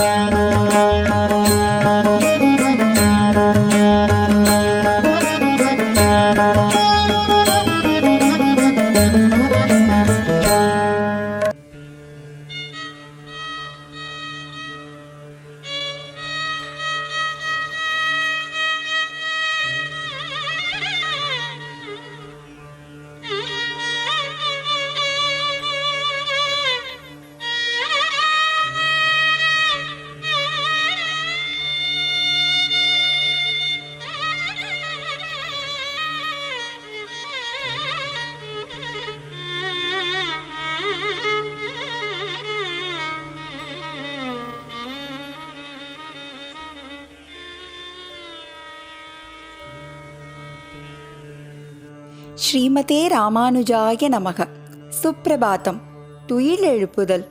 Música ஸ்ரீமதே ராமானுஜாய நமக. சுப்பிரபாதம் துயிலெழுப்புதல்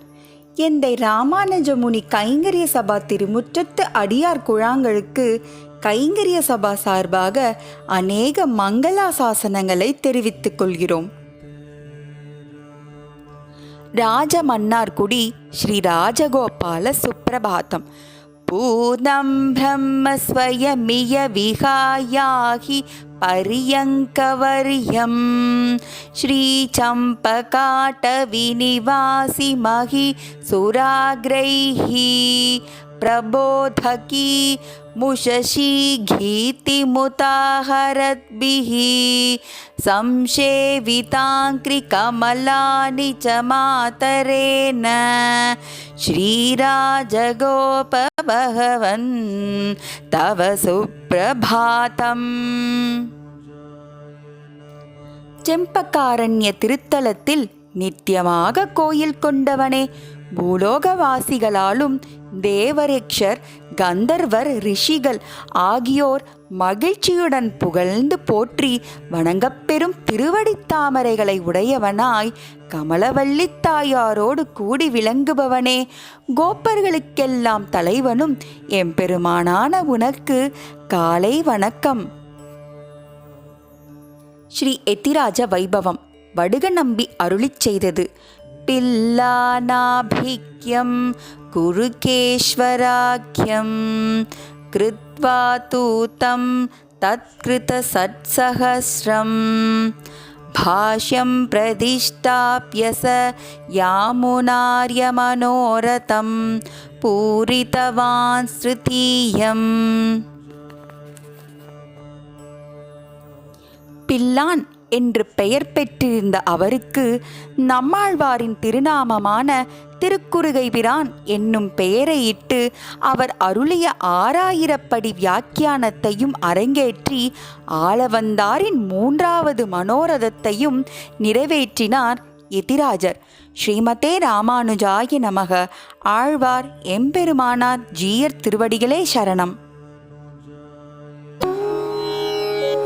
எந்தை ராமானுஜமுனி கைங்கரிய சபா திருமுற்றத்து அடியார் குழாங்களுக்கு கைங்கரிய சபா சார்பாக அநேக மங்களாசாசனங்களை தெரிவித்துக் கொள்கிறோம். ராஜமன்னார்குடி ஸ்ரீ ராஜகோபால சுப்பிரபாதம் पूनं ब्रह्मस्वयमियविहायाहि पर्यङ्कवर्यम् श्रीचम्पकाटविनिवासिमहि सुराग्रैः प्रबोधकी मुशशी घीतिमुताहरद्भिः संसेविताङ्क्रिकमलानि च मातरेण श्रीराजगोपभगवन् तव सुप्रभातम् செம்பக்காரண்ய திருத்தலத்தில் நித்தியமாக கோயில் கொண்டவனே பூலோகவாசிகளாலும் தேவரக்ஷர் கந்தர்வர் ரிஷிகள் ஆகியோர் மகிழ்ச்சியுடன் புகழ்ந்து போற்றி வணங்கப்பெறும் திருவடித்தாமரைகளை உடையவனாய் கமலவள்ளி தாயாரோடு கூடி விளங்குபவனே. கோப்பர்களுக்கெல்லாம் தலைவனும் எம்பெருமானான உனக்கு காலை வணக்கம். ஸ்ரீ எத்திராஜ வைபவம். வடுக நம்பி அருளிச் செய்தது. பில்லானாபிக்யம் कुरुकेश्वराख्यं कृत्वा तु तं तत्कृतसत्सहस्रं भाष्यं प्रतिष्ठाप्य स यामुनार्यमनोरथं पूरितवान् तृतीयम् पिल्लान् என்று பெயர் பெற்றிருந்த அவருக்கு நம்மாழ்வாரின் திருநாமமான திருக்குறுகை பிரான் என்னும் பெயரையிட்டு அவர் அருளிய ஆறாயிரப்படி வியாக்கியானத்தையும் அரங்கேற்றி ஆளவந்தாரின் மூன்றாவது மனோரதத்தையும் நிறைவேற்றினார் எதிராஜர். ஸ்ரீமதே ராமானுஜாய நமக. ஆழ்வார் எம்பெருமானார் ஜீயர் திருவடிகளே சரணம்.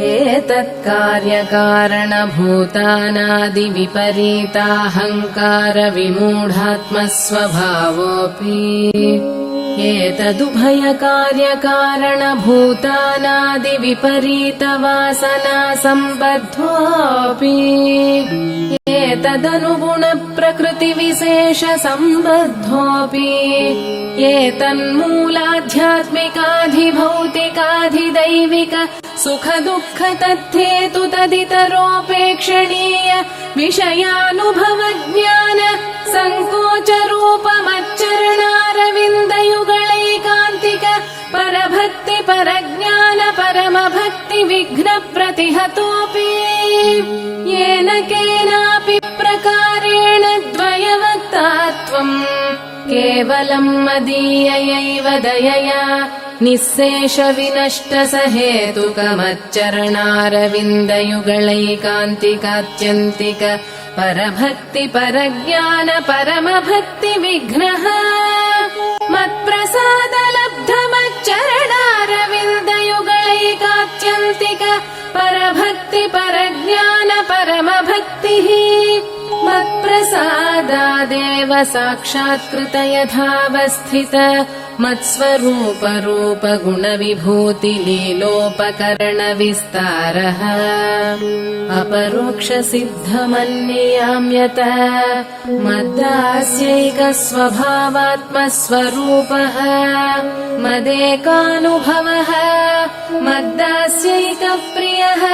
एतत्कार्यकारणभूतानादिविपरीताहङ्कारविमूढात्मस्वभावोऽपि। एतदुभयकार्यकारणभूतानादिविपरीतवासना सम्बद्धोऽपि एतदनुगुणप्रकृतिविशेषसम्बद्धोऽपि। एतन्मूलाध्यात्मिकाधिभौतिकाधिदैविक सुखदुःख तद्धेतु तदितरोपेक्षणीय विषयानुभवज्ञान सङ्कोचरूपमच्चरणारविन्दयुगलैकान्तिक परभक्ति परज्ञान परमभक्ति विघ्नप्रतिहतोऽपि। येन केनापि प्रकारेण द्वयवक्तात्वम् केवलम् मदीययैव दयया निःशेषविनष्टसहेतुकमच्चरणारविन्दयुगलैकान्तिकात्यन्तिक परभक्ति परज्ञान परमभक्ति विघ्नः परभक्ति परज्ञान परमभक्तिः मत्प्रसादादेव साक्षात्कृत यथावस्थित मत्स्वरूपरूपगुणविभूतिलीलोपकरणविस्तारः अपरोक्षसिद्धमन्ययाम्यत मद्दास्यैकस्वभावात्मस्वरूपः मदेकानुभवः मद्दास्यैकप्रियः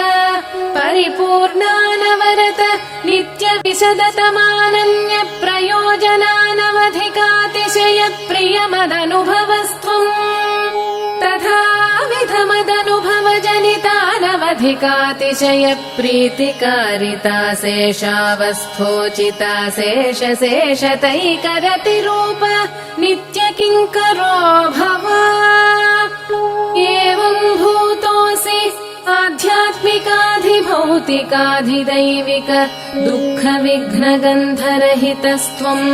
परिपूर्णानवरत नित्यविशदतमानन्यप्रयोजनानवधिकातिशयप्रियमदनुभव नित्यविशदतमानन्यप्रयोजनानवधिकातिशयप्रियमदनुभवस्त्वम् तथाविधमदनुभवजनितानवधिकातिशयप्रीतिकारिता शेषावस्थोचिता शेषशेषतैकरतिरूप नित्यकिङ्करो भव? एवम् भूतोऽसि आध्यात्मिकाधिभौतिकाधिदैविक दुःखविघ्नगन्धरहितस्त्वम्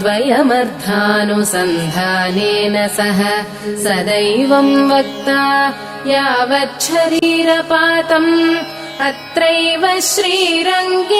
द्वयमर्थानुसन्धानेन सह सदैवम् वक्ता यावच्छरीरपातम् अत्रैव श्रीरङ्गे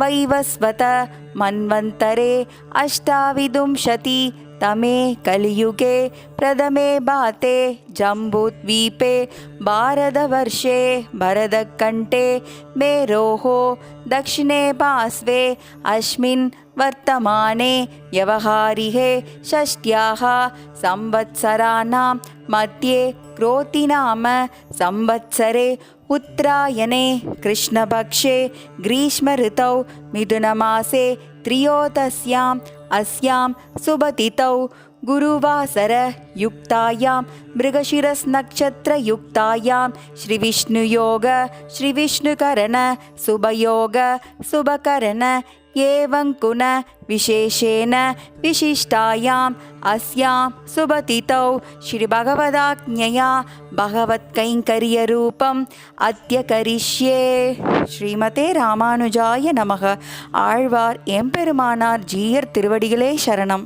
वैवस्वत मन्वन्तरे अष्टाविंशति तमे कलियुगे प्रथमे बाते जम्बूद्वीपे भारतवर्षे भरतकण्ठे मेरोः दक्षिणे पार्श्वे अस्मिन् वर्तमाने व्यवहारिहे षष्ट्याः संवत्सराणां मध्ये क्रोतिनाम संवत्सरे उत्तरायणे कृष्णपक्षे ग्रीष्मऋतौ मिथुनमासे त्रयोदश्याम् अस्यां शुभतिथौ गुरुवासरयुक्तायां मृगशिरस्नक्षत्रयुक्तायां श्रीविष्णुयोग श्रीविष्णुकरण शुभयोग शुभकरण एवं कुन विशेषेण विशिष्टायाम् अस्यां शुभतिथौ श्रीभगवदाज्ञया भगवत्कैङ्कर्यरूपम् अद्य करिष्ये ஸ்ரீமதே ராமானுஜாய நமக ஆழ்வார் எம்பெருமானார் ஜீயர் திருவடிகளே சரணம்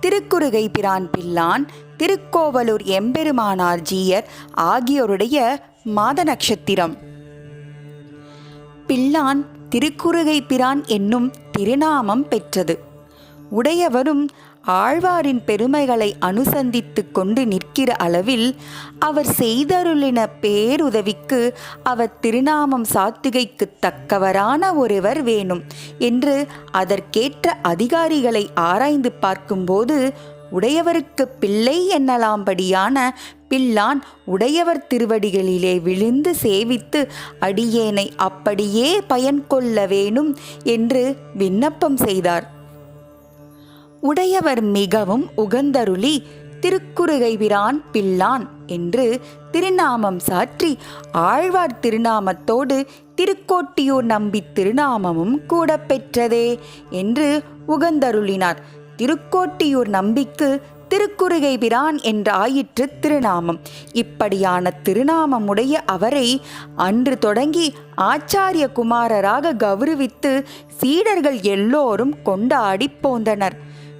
திருக்குறுகை பிரான் பிள்ளான் திருக்கோவலூர் எம்பெருமானார் ஜீயர் ஆகியோருடைய மாத நட்சத்திரம். பிள்ளான் திருக்குறுகை பிரான் என்னும் திருநாமம் பெற்றது. உடையவரும் ஆழ்வாரின் பெருமைகளை அனுசந்தித்து கொண்டு நிற்கிற அளவில் அவர் செய்தருளின பேருதவிக்கு அவர் திருநாமம் சாத்துகைக்கு தக்கவரான ஒருவர் வேணும் என்று அதற்கேற்ற அதிகாரிகளை ஆராய்ந்து பார்க்கும்போது உடையவருக்கு பிள்ளை என்னலாம்படியான பிள்ளான் உடையவர் திருவடிகளிலே விழுந்து சேவித்து அடியேனை அப்படியே பயன் கொள்ள வேணும் என்று விண்ணப்பம் செய்தார். உடையவர் மிகவும் உகந்தருளி திருக்குறுகைவிரான் பிள்ளான் என்று திருநாமம் சாற்றி ஆழ்வார் திருநாமத்தோடு திருக்கோட்டியூர் நம்பி திருநாமமும் கூட பெற்றதே என்று உகந்தருளினார். திருக்கோட்டியூர் நம்பிக்கு திருக்குறுகை பிரான் என்றாயிற்று திருநாமம். இப்படியான திருநாமமுடைய அவரை அன்று தொடங்கி ஆச்சாரிய குமாரராக கௌரவித்து சீடர்கள் எல்லோரும் கொண்டாடி போந்தனர்.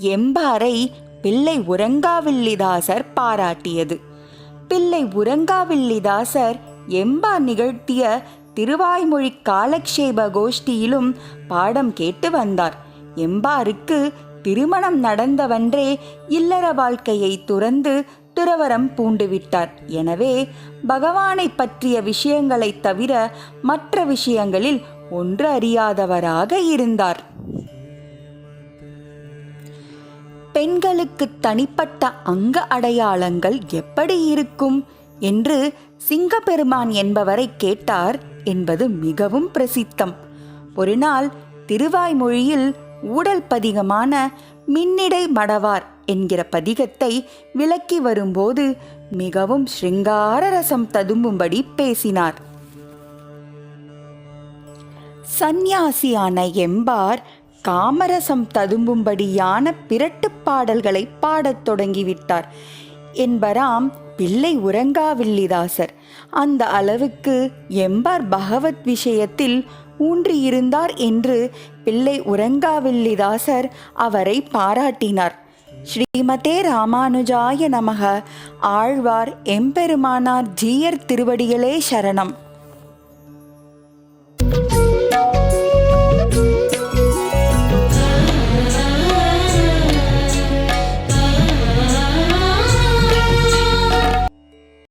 எம்பாரை பிள்ளை உறங்காவில்லிதாசர் பாராட்டியது. பிள்ளை உறங்காவில்லிதாசர் எம்பார் நிகழ்த்திய திருவாய்மொழி காலக்ஷேப கோஷ்டியிலும் பாடம் கேட்டு வந்தார். எம்பாருக்கு திருமணம் நடந்தவன்றே இல்லற வாழ்க்கையை துறந்து துறவரம் பூண்டுவிட்டார். எனவே பகவானை பற்றிய விஷயங்களைத் தவிர மற்ற விஷயங்களில் ஒன்று அறியாதவராக இருந்தார். பெண்களுக்கு தனிப்பட்ட அங்க அடையாளங்கள் எப்படி இருக்கும்? என்று சிங்கப்பெருமான் என்பவரை கேட்டார் என்பது மிகவும் பிரசித்தம். ஒருநாள் திருவாய்மொழியில் ஊடல் பதிகமான மின்னிடை மடவார் என்கிற பதிகத்தை விளக்கி வரும்போது மிகவும் ஸ்ருங்கார ரசம் ததும்பும்படி பேசினார். சந்நியாசியான எம்பார் காமரசம் ததும்பும்படியான பிரட்டுப் பாடல்களை பாடத் தொடங்கிவிட்டார். என்பராம் பிள்ளை உறங்காவில்லிதாசர் அந்த அளவுக்கு எம்பார் பகவத் விஷயத்தில் ஊன்றியிருந்தார் என்று பிள்ளை உறங்காவில்லிதாசர் அவரை பாராட்டினார். ஸ்ரீமதே ராமானுஜாய நமக ஆழ்வார் எம்பெருமானார் ஜீயர் திருவடிகளே சரணம்.